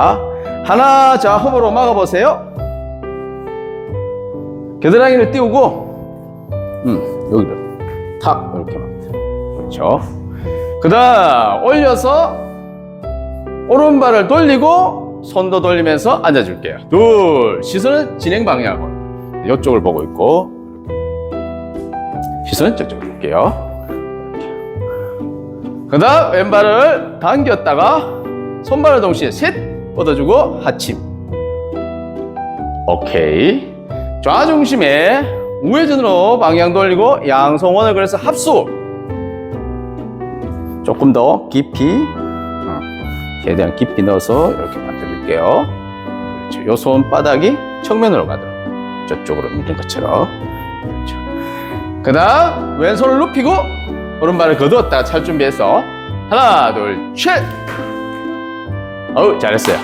자, 하나, 자, 허브로 막아보세요. 겨드랑이를 띄우고, 음, 여기를 탁, 이렇게 막. 그렇죠. 그 다음, 올려서, 오른발을 돌리고, 손도 돌리면서 앉아줄게요. 둘, 시선은 진행 방향으로. 이쪽을 보고 있고, 시선은 저쪽으로 볼게요. 그 다음, 왼발을 당겼다가, 손발을 동시에 셋 뻗어주고 하침. 오케이. 좌중심에 우회전으로 방향 돌리고 양손원을 그래서 합수. 조금 더 깊이, 어, 최대한 깊이 넣어서 이렇게 만들게요. 그렇죠. 요 손바닥이 측면으로 가도록 저쪽으로 밀는 것처럼. 그렇죠. 그 다음 왼손을 눕히고 오른발을 거두었다가 찰 준비해서 하나, 둘, 셋. 어우, 잘했어요.